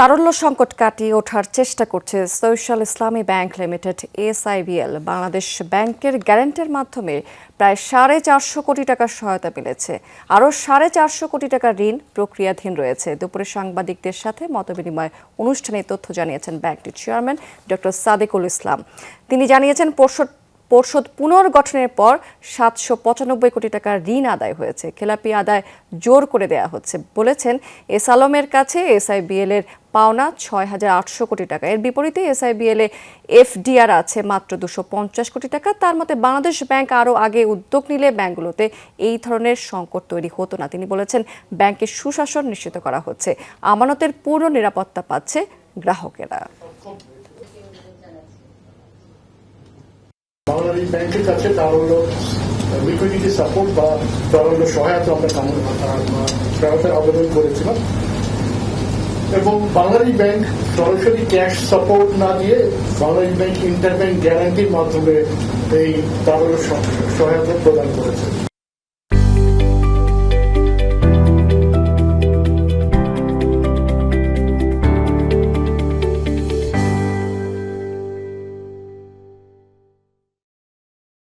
তারল্য সংকট কাটিয়ে ওঠার চেষ্টা করছে সোশ্যাল ইসলামী ব্যাংক লিমিটেড, এসআইবিএল। বাংলাদেশ ব্যাংকের গ্যারান্টের মাধ্যমে প্রায় সাড়ে চারশো কোটি টাকার সহায়তা মিলেছে। আরও সাড়ে চারশো কোটি টাকার ঋণ প্রক্রিয়াধীন রয়েছে। দুপুরে সাংবাদিকদের সাথে মতবিনিময় অনুষ্ঠানে তথ্য জানিয়েছেন ব্যাংকটির চেয়ারম্যান ডক্টর সাদেকুল ইসলাম। তিনি জানিয়েছেন, পর্ষদ পর্ষদ পুনর্গঠনের পর সাতশো পঁচানব্বই কোটি টাকার ঋণ আদায় হয়েছে। খেলাপি আদায় জোর করে দেয়া হচ্ছে। বলেছেন এস আলমের কাছে এসআইবিএল এর পাওনা ছয় হাজার আটশো কোটি টাকা। এর বিপরীতে এসআইবিএল এ এফডিআর আছে মাত্র দুশো পঞ্চাশ কোটি টাকা। তার মতে বাংলাদেশ ব্যাংক আরও আগে উদ্যোগ নিলে ব্যাংকগুলোতে এই ধরনের সংকট তৈরি হতো না। তিনি বলেছেন, ব্যাংকের সুশাসন নিশ্চিত করা হচ্ছে। আমানতের পূর্ণ নিরাপত্তা পাচ্ছে গ্রাহকেরা। বাংলাদেশ ব্যাংকের কাছে তার হলো লিকুইডিটি সাপোর্ট বা তার হলো সহায়তা আমরা কাম- আবেদন করেছিলাম। এবং বাংলাদেশ ব্যাংক সরাসরি ক্যাশ সাপোর্ট না দিয়ে বাংলাদেশ ব্যাংক ইন্টারব্যাংক গ্যারান্টির মাধ্যমে এই তাদের সহায়তা প্রদান করেছে।